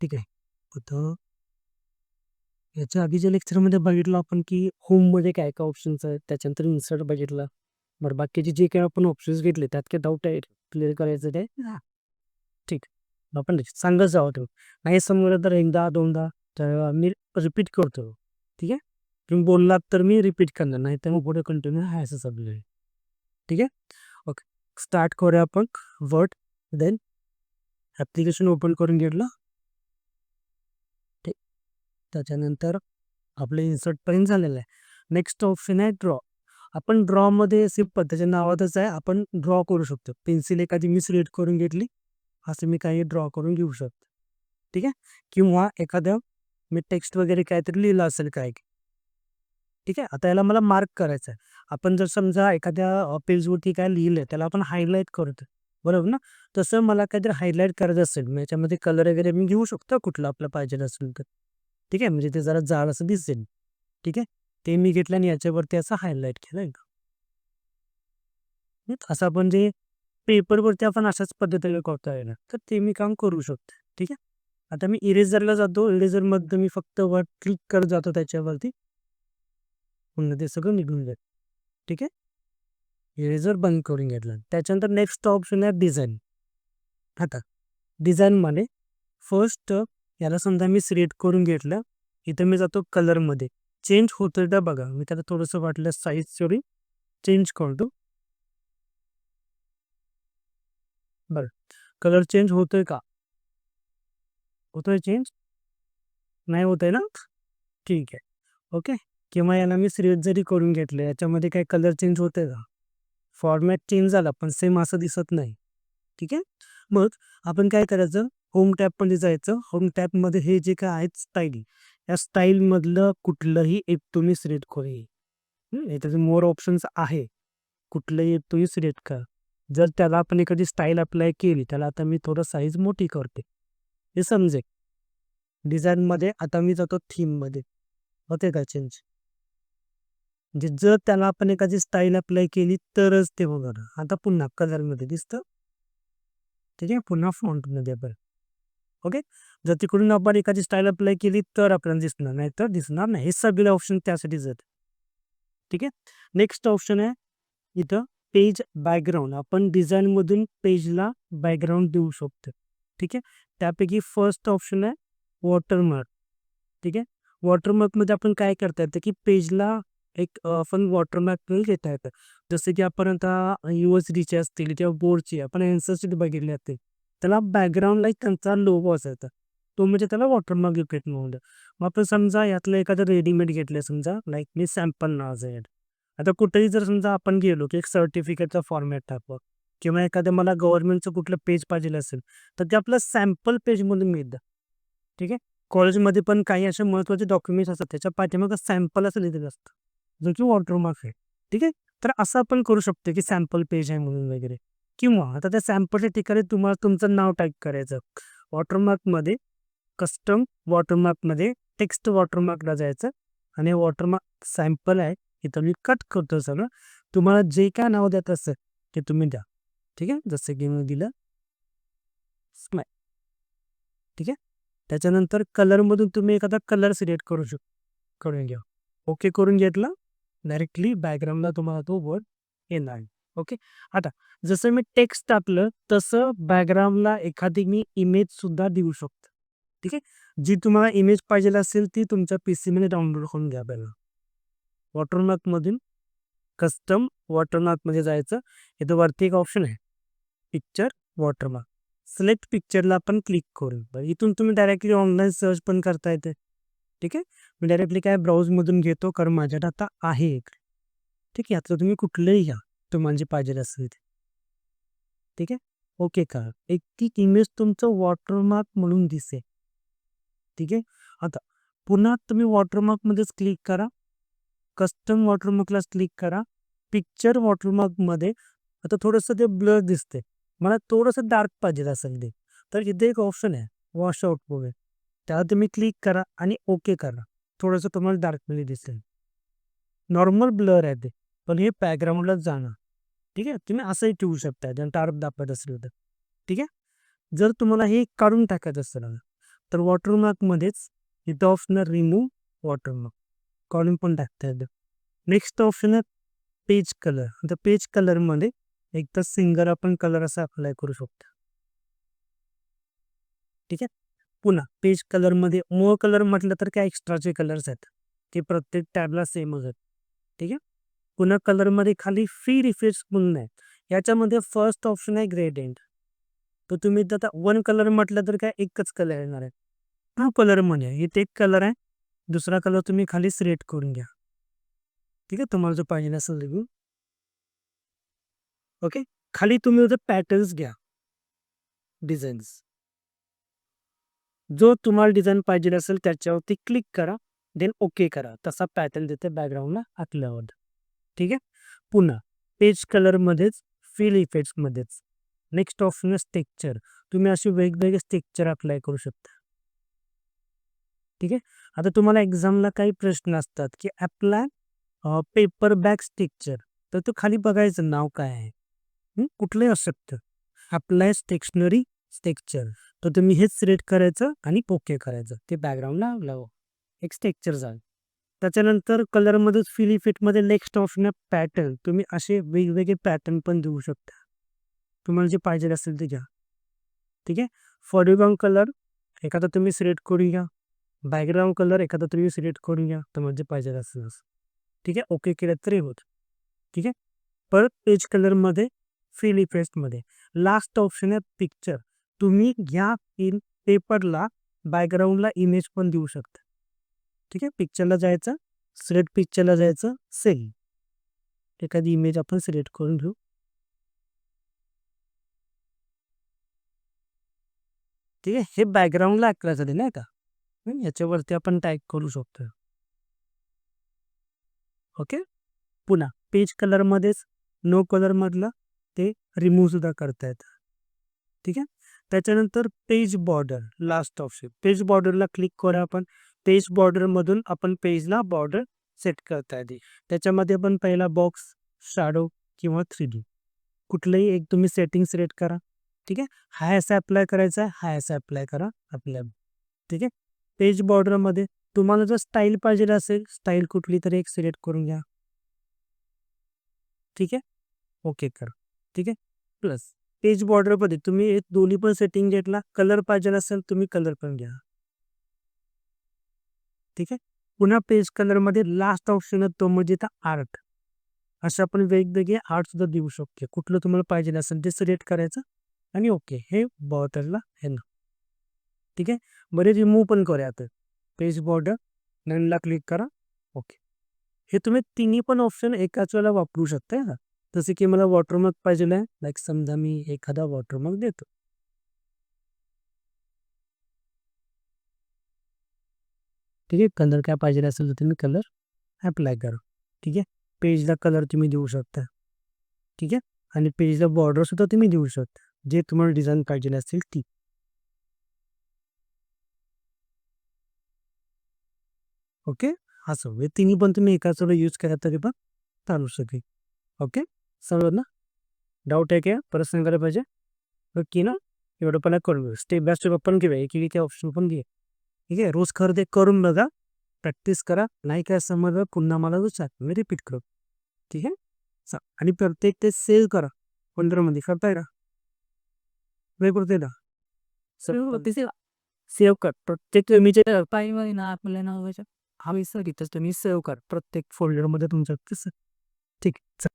ठीक आहे. आता याच्या आधीच्या लेक्चरमध्ये बघितलं आपण की होममध्ये काय-काय ऑप्शन्स आहेत. त्याच्यानंतर इन्सर्ट बघितलं. बरं बाकीचे जे काही आपण ऑप्शन्स घेतले त्यात काही डाऊट आहे क्लिअर करायचं ते? ठीक. आपण सांगत जाऊ तुम्ही. नाही समजलं तर एकदा, दोनदा तर मी रिपीट करतो. ठीक आहे. तुम्ही बोललात तर मी रिपीट करणार. नाहीतर मग पुढे कंटिन्यू आहे असं चालू ठीक आहे. ओके. स्टार्ट करूया आपण वर्ड देन ॲप्लिकेशन ओपन करून घेतलं. त्याच्यानंतर आपलं इन्सर्ट इन्सर्टपर्यंत झालेलं आहे. नेक्स्ट ऑप्शन आहे ड्रॉ. आपण ड्रॉमध्ये सिप त्याच्या नावातच आहे. आपण ड्रॉ करू शकतो. पेन्सिल एखादी मी सिलेक्ट करून घेतली. असं मी काही ड्रॉ करून घेऊ शकतो. ठीक आहे. किंवा एखादं मी टेक्स्ट वगैरे काहीतरी लिहिलं असेल काय ठीक आहे. आता याला मला मार्क करायचं आहे. आपण जर समजा एखाद्या पेजवरती काय लिहिलंय त्याला आपण हायलाईट करतो. बरोबर ना? तसं मला काहीतरी हायलाईट करायचं असेल, मग याच्यामध्ये कलर वगैरे मी घेऊ शकतो कुठलं आपलं पाहिजे असेल तर. ठीक आहे. म्हणजे ते जरा जाड असं दिसेल. ठीक आहे. ते मी घेतलं आणि याच्यावरती असं हायलाईट केलं. असं आपण जे पेपरवरती आपण अशाच पद्धतीने करता येणार. तर ते मी काम करू शकतो. ठीक आहे. आता मी इरेझरला जातो. इरेजरमध्ये मी फक्त वर क्लिक करत जातो त्याच्यावरती. पुन्हा ते सगळं निघून जाईल. ठीक आहे. इरेझर बंद करून घेतलं. त्याच्यानंतर नेक्स्ट ऑप्शन आहे डिझाईन आता डिझाईनमध्ये फर्स्ट याला समजा मी सिलेक्ट करून घेतलं. इथं मी जातो कलरमध्ये. चेंज होतंय का बघा. मी त्याला थोडंसं वाटलं साईज सॉरी चेंज करतो. बरं. कलर चेंज होतोय का? होतोय चेंज? नाही होतंय ना? ठीक आहे. ओके. किंवा याला मी सिलेक्ट जरी करून घेतलं याच्यामध्ये काय कलर चेंज होतंय का? फॉर्मॅट चेंज झाला पण सेम असं दिसत नाही. ठीक आहे. मग आपण काय करायचं होम टॅपमध्ये जायचं. होम टॅपमध्ये हे जे काय आहेत स्टाईल या स्टाईलमधलं कुठलंही एक तुम्ही सिलेक्ट करू. हं, मोर ऑप्शन्स आहे. कुठलंही एक तुम्ही सिलेक्ट करा. जर त्याला आपण एखादी स्टाईल अप्लाय केली त्याला आता मी थोडं साईज मोठी करते. हे समजेल. डिझाईनमध्ये आता मी जातो थीममध्ये. होते का चेंज? म्हणजे जर त्याला आपण एखादी स्टाईल अप्लाय केली तरच ते होणार. आता पुन्हा कलरमध्ये दिसतं. ठीक आहे. पुन्हा फॉन्टमध्ये बरं. ओके. जर तिकडून आपण एखादी स्टाईल अप्लाय केली तर आपल्याला दिसणार, नाही तर दिसणार नाही. हे सगळे ऑप्शन त्यासाठीच जात ठीक आहे. नेक्स्ट ऑप्शन आहे इथं पेज बॅकग्राऊंड. आपण डिझाईनमधून पेजला बॅकग्राऊंड देऊ शकतो. ठीक आहे. त्यापैकी फर्स्ट ऑप्शन आहे वॉटरमार्क. ठीक आहे. वॉटरमार्कमध्ये आपण काय करता येतं की पेजला एक आपण वॉटरमार्क घेता येतं. जसं की आपण आता यू-एस-डीचे असतील किंवा बोर्डचे आपण एन्सर शीट बघितली असतील. त्याला बॅकग्राऊंडला एक त्यांचा लोगो असायचा. तो म्हणजे त्याला वॉटरमार्क इफेक्ट म्हणून. मग आपण समजा यातलं एखादं रेडीमेड घेतलं समजा लाईक मी सॅम्पल नावाचं आहे. आता कुठेही जर समजा आपण गेलो की एक सर्टिफिकेटचा फॉर्मॅट टाकवा किंवा एखादं मला गव्हर्नमेंटचं कुठलं पेज पाहिजे असेल तर ते आपलं सॅम्पल पेजमधून मिळतं. ठीक आहे. कॉलेजमध्ये पण काही असे महत्त्वाचे डॉक्युमेंट्स असतात त्याच्या पाठीमागं सॅम्पल असं लिहिलेलं असतं. जो की वॉटरमार्क आहे. ठीक आहे. तर असं आपण करू शकतो की सॅम्पल पेज आहे म्हणून वगैरे किंवा आता त्या सॅम्पलच्या ठिकाणी तुम्हाला तुमचं नाव टाईप करायचं. वॉटरमार्कमध्ये कस्टम वॉटरमार्कमध्ये टेक्स्ट वॉटरमार्कला जायचं आणि वॉटरमार्क सॅम्पल आहे इथं मी कट करतो सगळं. तुम्हाला जे काय नाव द्यात असेल ते तुम्ही द्या. ठीक आहे. जसं की मी दिलं स्माय ठीक आहे. त्याच्यानंतर कलरमधून तुम्ही एखादा कलर सिलेक्ट करू शक करून घ्या. ओके करून घेतलं डायरेक्टली बॅकग्राऊंडला तुम्हाला तो वर्ड येणार. ओके. आता जसं मी टेक्स्ट टाकलं तसं बॅकग्राऊंडला एखादी मी इमेज सुद्धा देऊ शकतो. ठीक आहे. जी तुम्हाला इमेज पाहिजे असेल ती तुमच्या पी पीसीमध्ये डाउनलोड करून घ्या पहिला. वॉटरमार्कमधून कस्टम वॉटरमार्कमध्ये जायचं. इथं वरती एक ऑप्शन आहे. Picture watermark. सिलेक्ट पिक्चरला आपण क्लिक करू. बरं इथून तुम्ही डायरेक्टली ऑनलाईन सर्च पण करता येते. ठीक आहे. मी डायरेक्टली काय ब्राउजमधून घेतो कारण माझ्याकडे आता आहे एक. ठीक आहे. यातलं तुम्ही कुठलंही घ्या. तुम्हाला जे पाहिजे असेल ठीक आहे. ओके का एक ती इमेज तुमचं वॉटरमार्क म्हणून दिसे ठीक आहे. आता पुन्हा तुम्ही वॉटरमार्कमध्येच क्लिक करा. कस्टम वॉटरमार्कलाच क्लिक करा. पिक्चर वॉटरमार्कमध्ये आता थोडंसं ते ब्लर दिसते. मला थोडंसं डार्क पाहिजे असेल ते. तर इथे एक ऑप्शन आहे वॉश आउट वगैरे. त्याला तुम्ही क्लिक करा आणि ओके करा. थोडंसं तुम्हाला डार्कमध्ये दिसेल. नॉर्मल ब्लर आहे ते. पण हे बॅकग्राऊंडलाच जाणार. ठीक आहे. तुम्ही असंही ठेवू शकता ज्यांना आरोप दाखवत असेल तर. ठीक आहे. जर तुम्हाला हे काढून टाकायचं असेल तर वॉटरमार्कमध्येच इथं ऑप्शन आहे रिमूव्ह वॉटरमार्क काढून पण टाकता येतं. नेक्स्ट ऑप्शन आहे पेज कलर आता पेज कलरमध्ये एक तर सिंगल आपण कलर असा अप्लाय करू शकतो. ठीक आहे? पुन्हा पेज कलरमध्ये मोर कलर म्हटलं तर काय एक्स्ट्राचे कलर्स आहेत? ते प्रत्येक टॅबला सेमच आहेत. ठीक आहे? पुन्हा कलरमध्ये खाली फ्री रिफिल्स म्हणून आहे. याच्यामध्ये फर्स्ट ऑप्शन आहे ग्रेडियंट तर तुम्ही आता वन कलर म्हटलं तर काय एकच कलर येणार आहे. हा कलर आहे म्हणजे, इथे एक कलर आहे. दुसरा कलर तुम्ही खाली सिलेक्ट करून घ्या. ठीक आहे? तुम्हाला जो पाहिजे असेल ते घेऊन. ओके खाली तुम्ही उद्या पॅटर्न्स घ्या. डिझाईन्स जो तुम्हाला डिझाईन पाहिजे असेल त्याच्यावरती क्लिक करा. देन ओके करा. तसा पॅटर्न देते बॅकग्राऊंडला आखल्यावर. ठीक आहे? पुन्हा पेज कलरमध्येच फील इफेक्ट्समध्येच नेक्स्ट ऑप्शन आहे स्टेक्चर तुम्ही असे वेगवेगळे स्टेक्चर अप्लाय करू शकता. ठीक आहे? आता तुम्हाला एक्झामला काही प्रश्न असतात की अप्लाय पेपर बॅग स्टेक्चर तर तो खाली बघायचं नाव काय आहे? कुठलंही असू शकतं. अप्लाय स्टेशनरी स्टेक्चर तर तुम्ही हेच सिलेक्ट करायचं आणि पोके करायचं. ते बॅकग्राऊंडला लावा. एक स्टेक्चर झालं. त्याच्यानंतर कलरमध्येच फिल फिटमध्ये नेक्स्ट ऑप्शन आहे पॅटर्न तुम्ही असे वेगवेगळे पॅटर्न पण देऊ शकता. तुम्हाला जे पाहिजे असेल ते घ्या. ठीक आहे? फॉरग्राऊंड कलर एखादा तुम्ही सिलेक्ट करून घ्या. बॅकग्राऊंड कलर एखादा तुम्ही सिलेक्ट करून घ्या. तुम्हाला जे पाहिजे असेल ठीक आहे? ओके केलं तरी होत. ठीक आहे? परत पेज कलरमध्ये फिल इफेक्टमध्ये लास्ट ऑप्शन आहे पिक्चर तुम्ही घ्या इन पेपरला बॅकग्राऊंडला इमेज पण देऊ शकता. ठीक आहे? पिक्चरला जायचं सिलेक्ट पिक्चरला जायचं सेल एखादी इमेज आपण सिलेक्ट करून घेऊ. ठीक आहे? हे बॅकग्राऊंडला अकरा झाले नाही का? याच्यावरती आपण टाईप करू शकतो ओके? पुन्हा पेज कलरमध्येच नो कलरमधलं ते रिमूव्ह सुद्धा करता येतं. ठीक आहे? त्याच्यानंतर page border last option page बॉर्डरला click करा आपण. पेज बॉर्डरमधून आपण पेजला बॉर्डर सेट करता येते. त्याच्यामध्ये आपण पहिला बॉक्स शाडो किंवा थ्री डी कुठलंही एक तुम्ही सेटिंग सिलेक्ट करा. ठीक आहे? हाय असं अप्लाय करायचा आहे हाय असं अप्लाय करा आपल्या. ठीक आहे? पेज बॉर्डरमध्ये तुम्हाला जर स्टाईल पाहिजे असेल स्टाईल कुठली तरी एक सिलेक्ट करून घ्या. ठीक आहे? ओके करा. ठीक आहे? प्लस पेज बॉर्डरमध्ये तुम्ही एक दोन्ही पण सेटिंग घेतला कलर पाहिजे असेल तुम्ही कलर पण घ्या. ठीक आहे? पुन्हा पेज कलरमध्ये लास्ट ऑप्शन आहे तो म्हणजे आर्ट असे आपण वेगवेगळे आर्ट सुद्धा देऊ शकतो. कुठलं तुम्हाला पाहिजे असेल ते सिलेक्ट करायचं आणि ओके हे बॉर्डरला हे ना. ठीक आहे? बरे रिमूव्ह पण करूया आता. पेज बॉर्डर ननला क्लिक करा ओके हे तुम्ही तिन्ही पण ऑप्शन एकाच वेळेला वापरू शकता ना. जसे की मला वॉटरमार्क पाहिजे आहे लाईक समजा मी एखादा वॉटरमार्क देतो. ठीक आहे? कलर काय पाहिजे असेल तर तुम्ही कलर ॲप्लाय करा. ठीक आहे? पेजला कलर तुम्ही देऊ शकता. ठीक आहे? आणि पेजला बॉर्डर सुद्धा तुम्ही देऊ शकता. जे तुम्हाला डिझाईन पाहिजे असेल ती. ओके? असं. हे तिन्ही पण तुम्ही एकाच वेळेला यूज करा तरी पण चालू शकेल. ओके? समजलं ना डाऊट आहे का? परत सांगायला पाहिजे? ओके ना? एवढं पण करून स्टेप बाय स्टेप आपण घेऊया. एक एक ऑप्शन पण घे ठीक आहे? रोज खरं ते करून बघा प्रॅक्टिस करा नाही काय समजलं पुन्हा मला विचार मी रिपीट करू. ठीक आहे? चा आणि प्रत्येक ते सेव्ह करा. पंधरामध्ये करताय का? करते ना सेव्ह कर. प्रत्येक तुम्ही जे पाहिजे ना आपल्या नावाच्या हवी सर इथं तुम्ही सेव्ह कर. प्रत्येक फोल्डरमध्ये तुमचं ठीक आहे